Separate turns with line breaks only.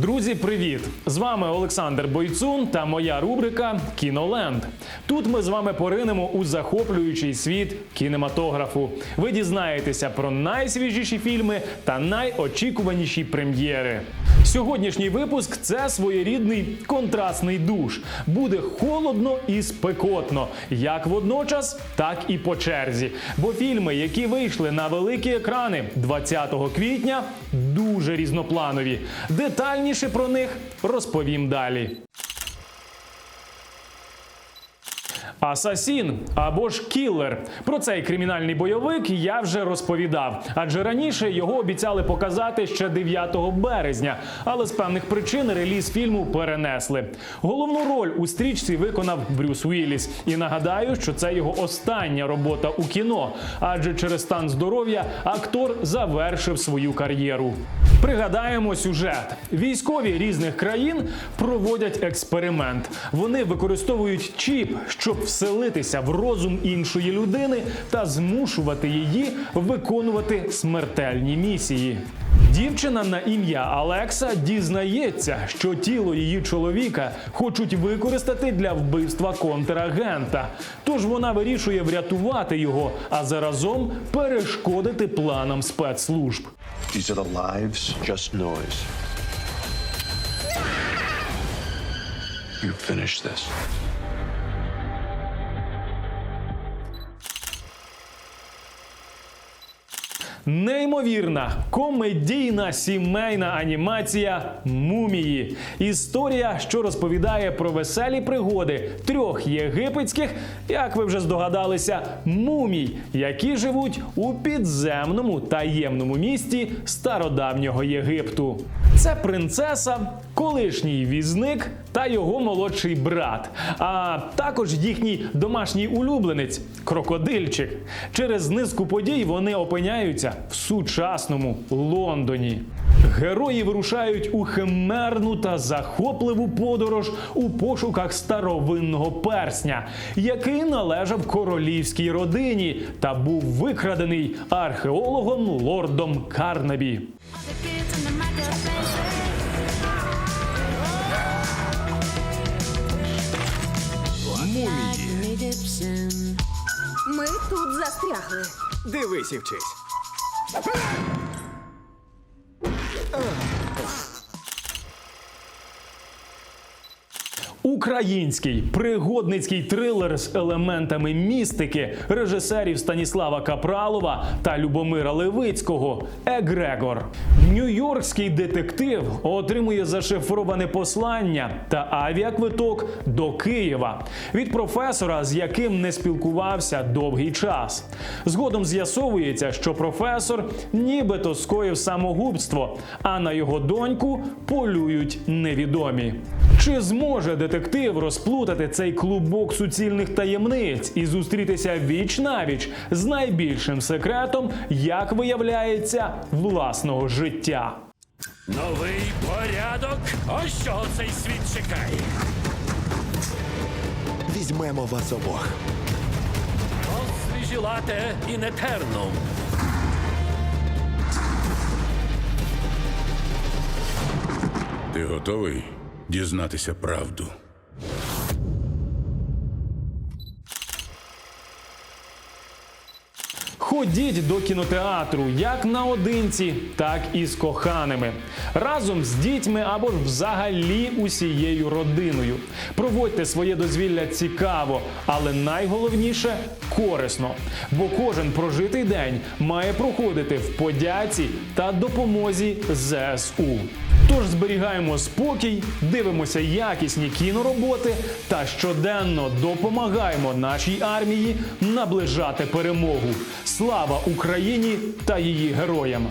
Друзі, привіт! З вами Олександр Бойцун та моя рубрика Кіноленд. Тут ми з вами поринемо у захоплюючий світ кінематографу. Ви дізнаєтеся про найсвіжіші фільми та найочікуваніші прем'єри. Сьогоднішній випуск це своєрідний контрастний душ. Буде холодно і спекотно, як водночас, так і по черзі. Бо фільми, які вийшли на великі екрани 20 квітня, дуже різнопланові. Детальніше про них розповім далі. Асасін або ж кілер. Про цей кримінальний бойовик я вже розповідав, адже раніше його обіцяли показати ще 9 березня, але з певних причин реліз фільму перенесли. Головну роль у стрічці виконав Брюс Уілліс. І нагадаю, що це його остання робота у кіно, адже через стан здоров'я актор завершив свою кар'єру. Пригадаємо сюжет: військові різних країн проводять експеримент. Вони використовують чіп, щоб вселитися в розум іншої людини та змушувати її виконувати смертельні місії. Дівчина на ім'я Алекса дізнається, що тіло її чоловіка хочуть використати для вбивства контрагента. Тож вона вирішує врятувати його, а заразом перешкодити планам спецслужб.
These are the lives, just noise. You finish this.
Неймовірна комедійна сімейна анімація Мумії. Історія, що розповідає про веселі пригоди трьох єгипетських, як ви вже здогадалися, мумій, які живуть у підземному таємному місті стародавнього Єгипту. Це принцеса, колишній візник та його молодший брат, а також їхній домашній улюбленець крокодильчик. Через низку подій вони опиняються в сучасному Лондоні. Герої вирушають у химерну та захопливу подорож у пошуках старовинного персня, який належав королівській родині та був викрадений археологом лордом Карнабі.
Застрягли.
Дивись і вчись.
Український пригодницький трилер з елементами містики режисерів Станіслава Капралова та Любомира Левицького Егрегор. Нью-Йоркський детектив отримує зашифроване послання та авіаквиток до Києва від професора, з яким не спілкувався довгий час. Згодом з'ясовується, що професор нібито скоїв самогубство, а на його доньку полюють невідомі. Чи зможе детектив розплутати цей клубок суцільних таємниць і зустрітися віч навіч з найбільшим секретом, як виявляється, власного життя?
Новий порядок? Ось чого цей світ чекає.
Візьмемо вас обох.
Освіжілате і нетернум.
Ти готовий дізнатися правду?
Ходіть до кінотеатру як наодинці, так і з коханими, разом з дітьми або ж взагалі усією родиною. Проводьте своє дозвілля цікаво, але найголовніше корисно. Бо кожен прожитий день має проходити в подяці та допомозі ЗСУ. Тож зберігаємо спокій, дивимося якісні кінороботи та щоденно допомагаємо нашій армії наближати перемогу. Слава Україні та її героям!